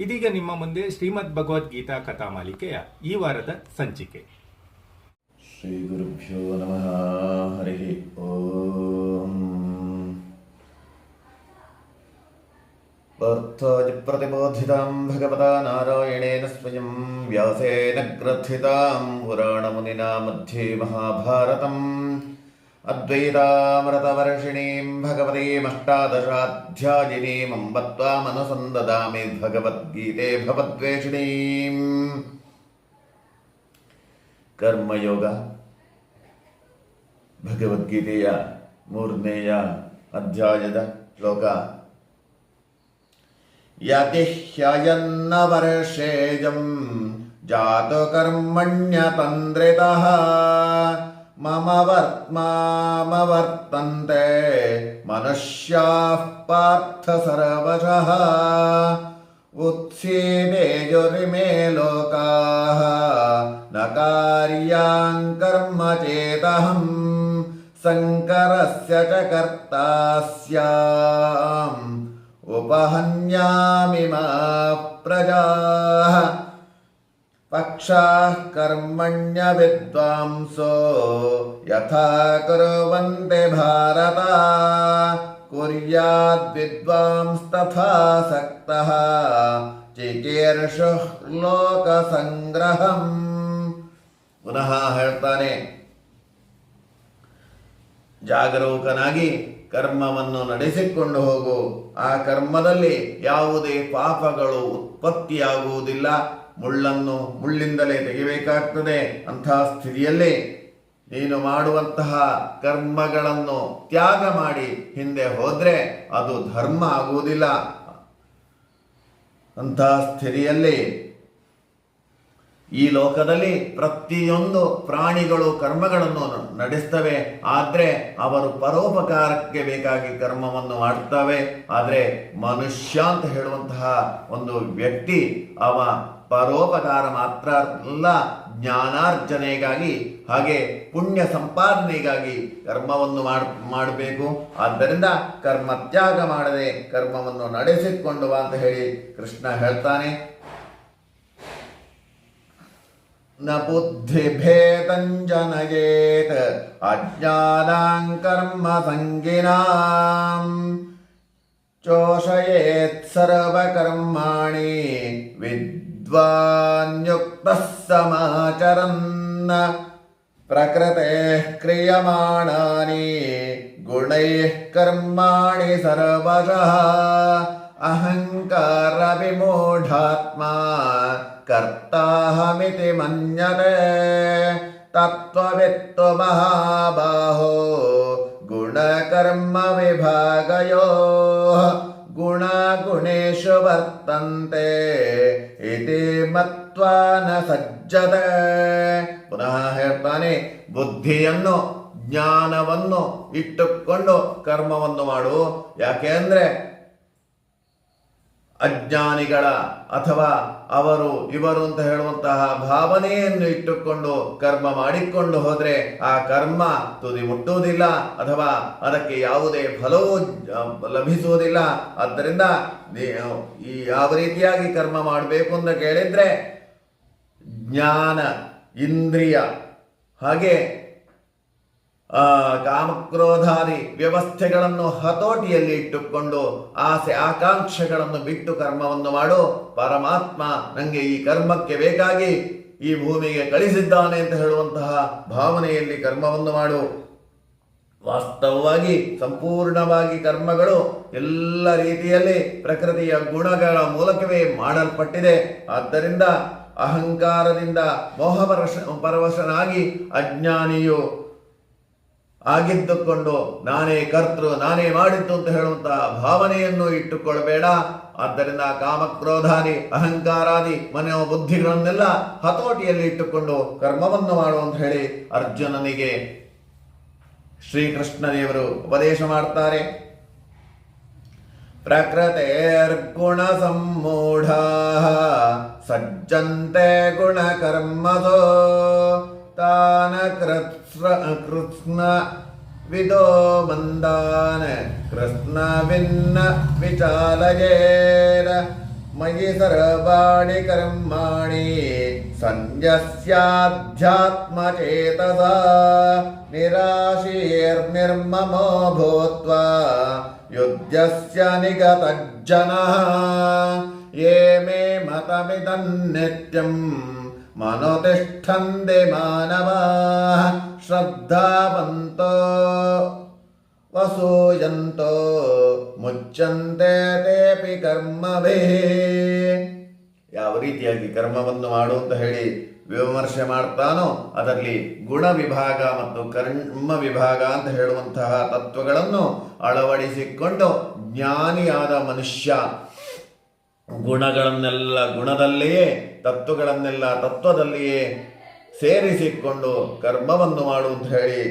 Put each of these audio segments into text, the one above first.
ಇದೀಗ ನಿಮ್ಮ ಮುಂದೆ ಶ್ರೀಮದ್ ಭಗವದ್ಗೀತಾ ಕಥಾ ಮಾಲಿಕೆಯ ಈ ವಾರದ ಸಂಚಿಕೆ श्रीगुरुभ्यो नमः हरिः ॐ पार्थाजिप्रतिबोधितां भगवता नारायणेन स्वयं व्यासेन ग्रथितां पुराणमुनिना मध्ये महाभारतम् अद्वैतामृतवर्षिणीं भगवतीमष्टादशाध्यायिनीम् अम्ब त्वामनुसन्ददामि भगवद्गीते भवद्वेषिणीम् ಕರ್ಮಯೋಗ ಭಗವದ್ಗೀತೆಯ ಮೂರನೆಯ ಅಧ್ಯಾಯದ ಶ್ಲೋಕ ಯತಿ ಹ್ಯಯನ್ನ ವರ್ಷೇಜಂ ಜಾತು ಕರ್ಮಣ್ಯತಂದ್ರಿತಃ ममवर्त्मामवर्तन्ते मनुष्याः पार्थ सर्वशः उत्सीदेयुरिमे लोकाः न कार्याम् कर्म चेदहम् शङ्करस्य च कर्ता स्याम् उपहन्यामि मा प्रजाः। पक्षाः कर्मण्यविद्वांसो यथा कुर्वन्ति भारत कुर्याद्विद्वांस्तथा सक्तः ಚಿಕೀರ್ಷುಃ ಲೋಕಸಂಗ್ರಹಂ ಪುನಃ ಹೇಳ್ತಾನೆ ಜಾಗರೂಕನಾಗಿ ಕರ್ಮವನ್ನು ನಡೆಸಿಕೊಂಡು ಹೋಗು ಆ ಕರ್ಮದಲ್ಲಿ ಯಾವುದೇ ಪಾಪಗಳು ಉತ್ಪತ್ತಿಯಾಗುವುದಿಲ್ಲ ಮುಳ್ಳನ್ನು ಮುಳ್ಳಿಂದಲೇ ತೆಗೆಯಬೇಕಾಗ್ತದೆ ಅಂತಹ ಸ್ಥಿತಿಯಲ್ಲಿ ನೀನು ಮಾಡುವಂತಹ ಕರ್ಮಗಳನ್ನು ತ್ಯಾಗ ಮಾಡಿ ಹಿಂದೆ ಹೋದ್ರೆ ಅದು ಧರ್ಮ ಆಗುವುದಿಲ್ಲ. ಅಂತಹ ಸ್ಥಿತಿಯಲ್ಲಿ ಈ ಲೋಕದಲ್ಲಿ ಪ್ರತಿಯೊಂದು ಪ್ರಾಣಿಗಳು ಕರ್ಮಗಳನ್ನು ನಡೆಸ್ತವೆ. ಆದರೆ ಅವರು ಪರೋಪಕಾರಕ್ಕೆ ಬೇಕಾಗಿ ಕರ್ಮವನ್ನು ಮಾಡ್ತವೆ. ಆದರೆ ಮನುಷ್ಯ ಅಂತ ಹೇಳುವಂತಹ ಒಂದು ವ್ಯಕ್ತಿ ಅವ ಪರೋಪಕಾರ ಮಾತ್ರ ಅಲ್ಲ ಜ್ಞಾನಾರ್ಜನೆಗಾಗಿ ಹಾಗೆ ಪುಣ್ಯ ಸಂಪಾದನೆಗಾಗಿ ಕರ್ಮವನ್ನು ಮಾಡಬೇಕು. ಆದ್ದರಿಂದ ಕರ್ಮ ತ್ಯಾಗ ಮಾಡದೆ ಕರ್ಮವನ್ನು ನಡೆಸಿಕೊಂಡು ಅಂತ ಹೇಳಿ ಕೃಷ್ಣ ಹೇಳ್ತಾನೆ. ನ ಬುದ್ಧಿಭೇದಂಜನಯೇತ ಅಜ್ಞಾನಾಂ ಕರ್ಮ ಸಂಗಿನಾಂ ಚೋಷಯೇತ್ ಸರ್ವಕರ್ಮಾಣಿ ವಿದ್ಯ विद्वान्युक्तः समाचरन् प्रकृतेः क्रियमाणानि गुणैः कर्माणि सर्वशः। अहङ्कारविमूढात्मा कर्ताहमिति मन्यते। तत्त्ववित्तु महाबाहो गुणकर्मविभागयोः। गुणागुणेषु वर्तन्ते इति ಮತ್ವಾ ನ ಸಜ್ಜತೆ ಪುನಃ ಹೇಳ್ತಾನೆ ಬುದ್ಧಿಯನ್ನು ಜ್ಞಾನವನ್ನು ಇಟ್ಟುಕೊಂಡು ಕರ್ಮವನ್ನು ಮಾಡು ಯಾಕೆ ಅಂದ್ರೆ ಅಜ್ಞಾನಿಗಳ ಅಥವಾ ಅವರು ಇವರು ಅಂತ ಹೇಳುವಂತಹ ಭಾವನೆಯನ್ನು ಇಟ್ಟುಕೊಂಡು ಕರ್ಮ ಮಾಡಿಕೊಂಡು ಹೋದರೆ ಆ ಕರ್ಮ ತುದಿ ಮುಟ್ಟುವುದಿಲ್ಲ ಅಥವಾ ಅದಕ್ಕೆ ಯಾವುದೇ ಫಲವೂ ಲಭಿಸುವುದಿಲ್ಲ. ಆದ್ದರಿಂದ ಈ ಯಾವ ರೀತಿಯಾಗಿ ಕರ್ಮ ಮಾಡಬೇಕು ಅಂತ ಕೇಳಿದರೆ ಜ್ಞಾನ ಇಂದ್ರಿಯ ಹಾಗೆ ಕಾಮಕ್ರೋಧಾದಿ ವ್ಯವಸ್ಥೆಗಳನ್ನು ಹತೋಟಿಯಲ್ಲಿ ಇಟ್ಟುಕೊಂಡು ಆಸೆ ಆಕಾಂಕ್ಷೆಗಳನ್ನು ಬಿಟ್ಟು ಕರ್ಮವನ್ನು ಮಾಡು. ಪರಮಾತ್ಮ ನನಗೆ ಈ ಕರ್ಮಕ್ಕೆ ಬೇಕಾಗಿ ಈ ಭೂಮಿಗೆ ಕಳಿಸಿದ್ದಾನೆ ಅಂತ ಹೇಳುವಂತಹ ಭಾವನೆಯಲ್ಲಿ ಕರ್ಮವನ್ನು ಮಾಡು. ವಾಸ್ತವವಾಗಿ ಸಂಪೂರ್ಣವಾಗಿ ಕರ್ಮಗಳು ಎಲ್ಲ ರೀತಿಯಲ್ಲಿ ಪ್ರಕೃತಿಯ ಗುಣಗಳ ಮೂಲಕವೇ ಮಾಡಲ್ಪಟ್ಟಿದೆ. ಆದ್ದರಿಂದ ಅಹಂಕಾರದಿಂದ ಮೋಹ ಪರವಶನಾಗಿ ಅಜ್ಞಾನಿಯು ಆಗಿದ್ದುಕೊಂಡು ನಾನೇ ಕರ್ತೃ, ನಾನೇ ಮಾಡಿದ್ದು ಅಂತ ಹೇಳುವಂತಹ ಭಾವನೆಯನ್ನು ಇಟ್ಟುಕೊಳ್ಬೇಡ ಆದ್ದರಿಂದ ಕಾಮಕ್ರೋಧಾದಿ, ಅಹಂಕಾರಾದಿ ಮನೋ ಬುದ್ಧಿಗಳನ್ನೆಲ್ಲ ಹತೋಟಿಯಲ್ಲಿ ಇಟ್ಟುಕೊಂಡು ಕರ್ಮವನ್ನು ಮಾಡು ಅಂತ ಹೇಳಿ ಅರ್ಜುನನಿಗೆ ಶ್ರೀಕೃಷ್ಣ ದೇವರು ಉಪದೇಶ ಮಾಡ್ತಾರೆ. ಪ್ರಕೃತೇರ್ಗುಣ ಸಂಮೂಢ, ಸಜ್ಜಂತೆ ಗುಣ ಕರ್ಮದೋ ತಾನ కృష్ణ విదో మందాన కృష్ణ భిన్న విచాలయేన మయి సర్వాణి కర్మాణి సంజస్యాధ్యాత్మచేతస నిరాశీర్నిర్మమో భూత్వా యుద్ధస్య నిగతజ్జన ఏ మే మతమిదం నిత్యం మనోతిష్టంది మానవా ಶ್ರದ್ಧಾವಂತೋ ವಸೂಯಂತ ಮುಚ್ಚಂತೆ ತೇಪಿ ಕರ್ಮವೇ. ಯಾವ ರೀತಿಯಾಗಿ ಕರ್ಮವನ್ನು ಮಾಡು ಅಂತ ಹೇಳಿ ವಿಮರ್ಶೆ ಮಾಡ್ತಾನೋ ಅದರಲ್ಲಿ ಗುಣ ವಿಭಾಗ ಮತ್ತು ಕರ್ಮ ವಿಭಾಗ ಅಂತ ಹೇಳುವಂತಹ ತತ್ವಗಳನ್ನು ಅಳವಡಿಸಿಕೊಂಡು ಜ್ಞಾನಿಯಾದ ಮನುಷ್ಯ ಗುಣಗಳನ್ನೆಲ್ಲ, ಗುಣದಲ್ಲಿಯೇ ತತ್ವಗಳನ್ನೆಲ್ಲ ತತ್ವದಲ್ಲಿಯೇ ಸೇರಿಸಿಕೊಂಡು ಕರ್ಮವನ್ನು ಮಾಡು ಅಂತ ಹೇಳಿ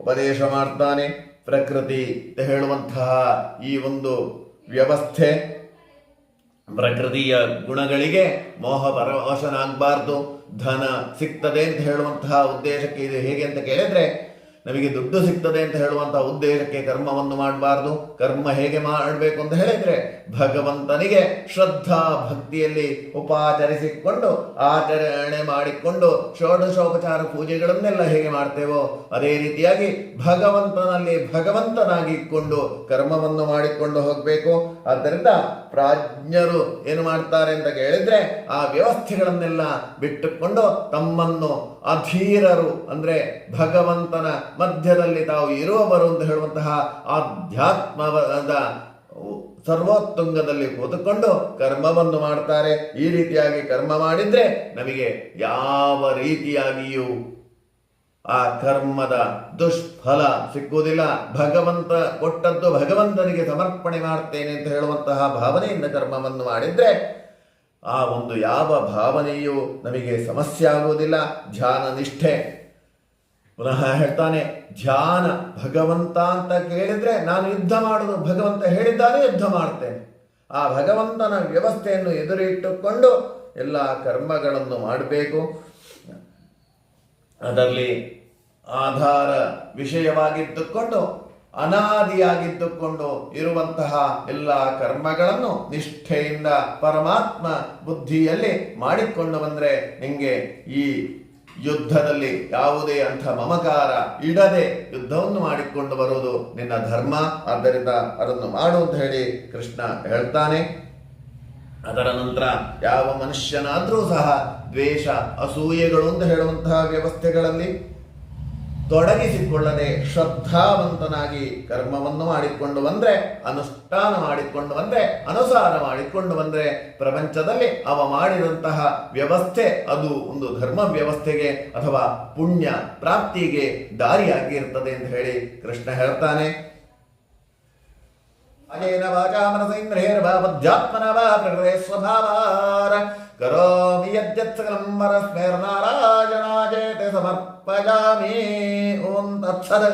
ಉಪದೇಶ ಮಾಡ್ತಾನೆ. ಪ್ರಕೃತಿ ಅಂತ ಹೇಳುವಂತಹ ಈ ಒಂದು ವ್ಯವಸ್ಥೆ ಪ್ರಕೃತಿಯ ಗುಣಗಳಿಗೆ ಮೋಹ ಪರವಶನಾಗಬಾರ್ದು, ಧನ ಸಿಗ್ತದೆ ಅಂತ ಹೇಳುವಂತಹ ಉದ್ದೇಶಕ್ಕೆ ಇದು ಹೇಗೆ ಅಂತ ಕೇಳಿದ್ರೆ ನಮಗೆ ದುಡ್ಡು ಸಿಗ್ತದೆ ಅಂತ ಹೇಳುವಂತಹ ಉದ್ದೇಶಕ್ಕೆ ಕರ್ಮವನ್ನು ಮಾಡಬಾರ್ದು. ಕರ್ಮ ಹೇಗೆ ಮಾಡಬೇಕು ಅಂತ ಹೇಳಿದ್ರೆ ಭಗವಂತನಿಗೆ ಶ್ರದ್ಧಾ ಭಕ್ತಿಯಲ್ಲಿ ಉಪಾಚರಿಸಿಕೊಂಡು, ಆಚರಣೆ ಮಾಡಿಕೊಂಡು, ಷೋಡಶೋಪಚಾರ ಪೂಜೆಗಳನ್ನೆಲ್ಲ ಹೇಗೆ ಮಾಡ್ತೇವೋ, ಅದೇ ರೀತಿಯಾಗಿ ಭಗವಂತನಲ್ಲಿ ಭಗವಂತನಾಗಿಕೊಂಡು ಕರ್ಮವನ್ನು ಮಾಡಿಕೊಂಡು ಹೋಗಬೇಕು. ಆದ್ದರಿಂದ ಪ್ರಾಜ್ಞರು ಏನು ಮಾಡ್ತಾರೆ ಅಂತ ಕೇಳಿದ್ರೆ ಆ ವ್ಯವಸ್ಥೆಗಳನ್ನೆಲ್ಲ ಬಿಟ್ಟುಕೊಂಡು ತಮ್ಮನ್ನು ಅಧೀರರು ಅಂದ್ರೆ ಭಗವಂತನ ಮಧ್ಯದಲ್ಲಿ ತಾವು ಇರುವವರು ಅಂತ ಹೇಳುವಂತಹ ಆಧ್ಯಾತ್ಮದ ಸರ್ವೋತ್ತುಂಗದಲ್ಲಿ ಕೂತುಕೊಂಡು ಕರ್ಮವನ್ನು ಮಾಡ್ತಾರೆ. ಈ ರೀತಿಯಾಗಿ ಕರ್ಮ ಮಾಡಿದ್ರೆ ನಮಗೆ ಯಾವ ರೀತಿಯಾಗಿಯೂ ಆ ಕರ್ಮದ ದುಷ್ಫಲ ಸಿಕ್ಕುವುದಿಲ್ಲ. ಭಗವಂತ ಕೊಟ್ಟದ್ದು ಭಗವಂತನಿಗೆ ಸಮರ್ಪಣೆ ಮಾಡ್ತೇನೆ ಅಂತ ಹೇಳುವಂತಹ ಭಾವನೆಯಿಂದ ಕರ್ಮವನ್ನು ಮಾಡಿದ್ರೆ ಆ ಒಂದು ಯಾವ ಭಾವನೆಯೂ ನಮಗೆ ಸಮಸ್ಯೆ ಆಗುವುದಿಲ್ಲ. ಧ್ಯಾನ ನಿಷ್ಠೆ. ಪುನಃ ಹೇಳ್ತಾನೆ, ಧ್ಯಾನ ಭಗವಂತ ಅಂತ ಕೇಳಿದ್ರೆ ನಾನು ಯುದ್ಧ ಮಾಡುದು ಭಗವಂತ ಹೇಳಿದ್ದಾನೆ ಯುದ್ಧ ಮಾಡ್ತೇನೆ. ಆ ಭಗವಂತನ ವ್ಯವಸ್ಥೆಯನ್ನು ಎದುರಿಟ್ಟುಕೊಂಡು ಎಲ್ಲ ಕರ್ಮಗಳನ್ನು ಮಾಡಬೇಕು. ಅದರಲ್ಲಿ ಆಧಾರ ವಿಷಯವಾಗಿದ್ದುಕೊಂಡು, ಅನಾದಿಯಾಗಿದ್ದುಕೊಂಡು ಇರುವಂತಹ ಎಲ್ಲ ಕರ್ಮಗಳನ್ನು ನಿಷ್ಠೆಯಿಂದ ಪರಮಾತ್ಮ ಬುದ್ಧಿಯಲ್ಲಿ ಮಾಡಿಕೊಂಡು ಬಂದರೆ ನಿಮಗೆ ಈ ಯುದ್ಧದಲ್ಲಿ ಯಾವುದೇ ಅಂಥ ಮಮಕಾರ ಇಡದೆ ಯುದ್ಧವನ್ನು ಮಾಡಿಕೊಂಡು ಬರುವುದು ನಿನ್ನ ಧರ್ಮ. ಆದ್ದರಿಂದ ಅದನ್ನು ಮಾಡು ಅಂತ ಹೇಳಿ ಕೃಷ್ಣ ಹೇಳ್ತಾನೆ. ಅದರ ನಂತರ ಯಾವ ಮನುಷ್ಯನಾದರೂ ಸಹ ದ್ವೇಷ, ಅಸೂಯೆಗಳು ಅಂತ ಹೇಳುವಂತಹ ವ್ಯವಸ್ಥೆಗಳಲ್ಲಿ ತೊಡಗಿಸಿಕೊಳ್ಳದೆ ಶ್ರದ್ಧಾವಂತನಾಗಿ ಕರ್ಮವನ್ನು ಮಾಡಿಕೊಂಡು ಬಂದ್ರೆ, ಅನುಷ್ಠಾನ ಮಾಡಿಕೊಂಡು ಬಂದ್ರೆ, ಅನುಸಾರ ಮಾಡಿಕೊಂಡು ಬಂದ್ರೆ ಪ್ರಪಂಚದಲ್ಲಿ ಅವ ಮಾಡಿದಂತಹ ವ್ಯವಸ್ಥೆ ಅದು ಒಂದು ಧರ್ಮ ವ್ಯವಸ್ಥೆಗೆ ಅಥವಾ ಪುಣ್ಯ ಪ್ರಾಪ್ತಿಗೆ ದಾರಿಯಾಗಿರ್ತದೆ ಅಂತ ಹೇಳಿ ಕೃಷ್ಣ ಹೇಳ್ತಾನೆ. అయేన వాచా మనసేంద్రేర్భావధ్యాత్మన వా ప్రకృతే స్వభావార కరోమి యద్యత్ సకలం పరస్మేర్నారాయణాయేతే సమర్పయామి ఓం తత్సత్